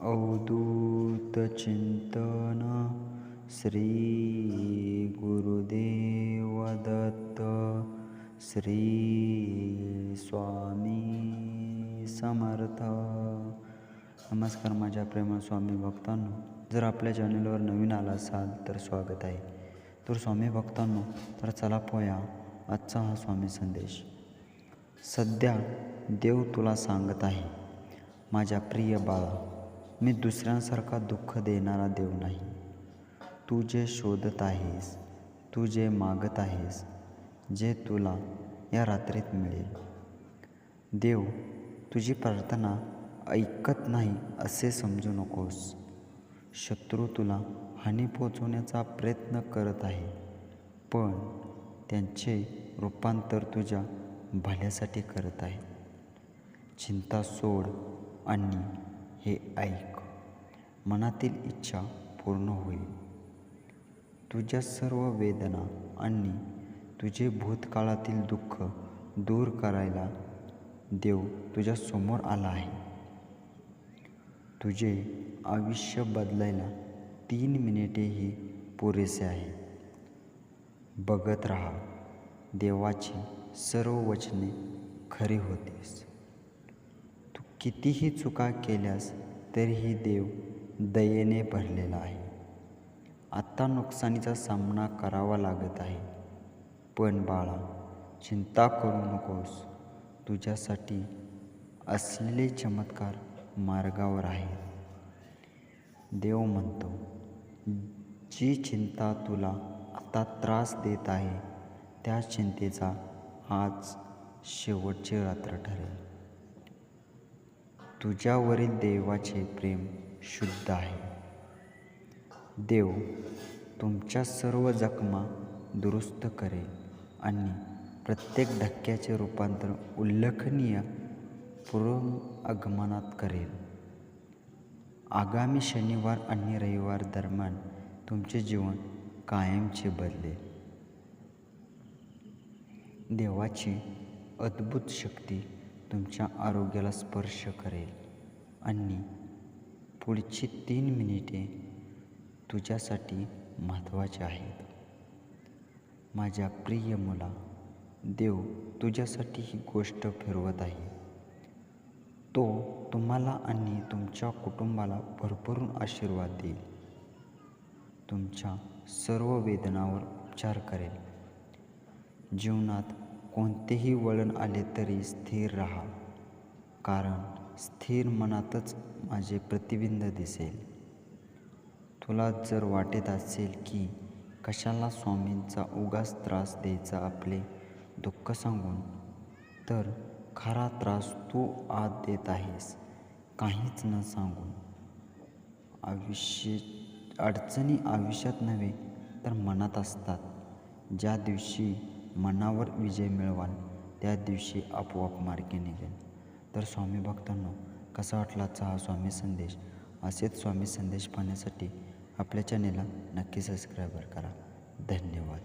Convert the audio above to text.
अवधूत चिंतन श्री गुरुदेव दत्त श्री स्वामी समर्थ. नमस्कार माझ्या प्रेमा स्वामी भक्तांनो. जर आपल्या चॅनलवर नवीन आला असाल तर स्वागत आहे. तर स्वामी भक्तांनो तर चला पोया आजचा हा स्वामी संदेश. सध्या देव तुला सांगत आहे माझ्या प्रिय बाळा मी दुसऱ्यांसारखा दुःख देणारा देव नाही. तू जे शोधत आहेस तू जे मागत आहेस जे तुला या रात्रीत मिळेल. देव तुझी प्रार्थना ऐकत नाही असे समजू नकोस. शत्रू तुला हानी पोचवण्याचा प्रयत्न करत आहे पण त्यांचे रूपांतर तुझ्या भल्यासाठी करत आहे. चिंता सोड आणि हे ऐक. मनातील इच्छा पूर्ण होईल. तुझ्या सर्व वेदना आणि तुझे भूतकाळातील दुःख दूर करायला देव तुझ्या समोर आला आहे. तुझे आयुष्य बदलायला तीन मिनिटेही पुरेसे आहे. बघत राहा देवाची सर्व वचने खरी होतीस. कितीही चुका केल्यास तरीही देव दयेने भरलेला आहे. आत्ता नुकसानीचा सामना करावा लागत आहे. पण बाळा चिंता करू नकोस. तुझ्यासाठी असलेले चमत्कार मार्गावर आहेत. देव म्हणतो जी चिंता तुला आता त्रास देत आहे त्या चिंतेचा आज शेवटचे रात्र ठरेल. तुझ्यावरील देवाचे प्रेम शुद्ध आहे. देव तुमच्या सर्व जखमा दुरुस्त करेल आणि प्रत्येक धक्क्याचे रूपांतर उल्लेखनीय पूर्व आगमनात करेल. आगामी शनिवार आणि रविवार दरम्यान तुमचे जीवन कायमचे बदलेल. देवाची अद्भुत शक्ती तुमच्या आरोग्याला स्पर्श करेल. आणि पुढची तीन मिनिटे तुझ्यासाठी महत्त्वाचे आहेत. माझ्या प्रिय मुला देव तुझ्यासाठी ही गोष्ट फिरवत आहे. तो तुम्हाला आणि तुमच्या कुटुंबाला भरभरून आशीर्वाद देईल. तुमच्या सर्व वेदनावर उपचार करेल. जीवनात कोणतेही वळण आले तरी स्थिर राहा. कारण स्थिर मनातच माझे प्रतिबिंब दिसेल. तुला जर वाटत असेल की कशाला स्वामींचा उगाच त्रास द्यायचा आपले दुःख सांगून तर खरा त्रास तू आत देत आहेस काहीच न सांगून. आयुष्य अडचणी आयुष्यात नव्हे तर मनात असतात. ज्या दिवशी मनावर विजय मिळवाल त्या दिवशी आपोआप मार्गे निघेल. तर स्वामी भक्तांनो कसा वाटला हा स्वामी संदेश? असेच स्वामी संदेश पाहण्यासाठी आपल्या चॅनेलला नक्की सबस्क्राईबर करा. धन्यवाद.